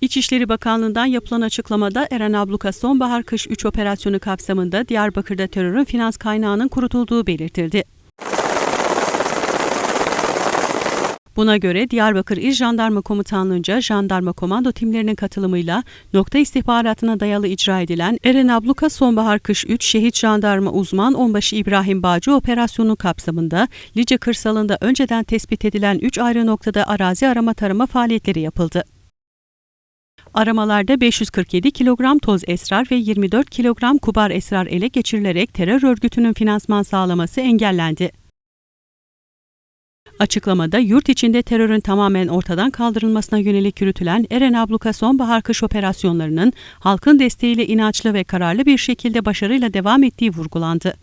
İçişleri Bakanlığı'ndan yapılan açıklamada Eren Abluka Sonbahar Kış 3 operasyonu kapsamında Diyarbakır'da terörün finans kaynağının kurutulduğu belirtildi. Buna göre Diyarbakır İl Jandarma Komutanlığı'nca jandarma komando timlerinin katılımıyla nokta istihbaratına dayalı icra edilen Eren Abluka Sonbahar Kış 3 Şehit Jandarma Uzman Onbaşı İbrahim Bağcı operasyonu kapsamında Lice kırsalında önceden tespit edilen 3 ayrı noktada arazi arama tarama faaliyetleri yapıldı. Aramalarda 547 kilogram toz esrar ve 24 kilogram kubar esrar ele geçirilerek terör örgütünün finansman sağlaması engellendi. Açıklamada yurt içinde terörün tamamen ortadan kaldırılmasına yönelik yürütülen Eren Abluka Sonbahar Kış operasyonlarının halkın desteğiyle inançlı ve kararlı bir şekilde başarıyla devam ettiği vurgulandı.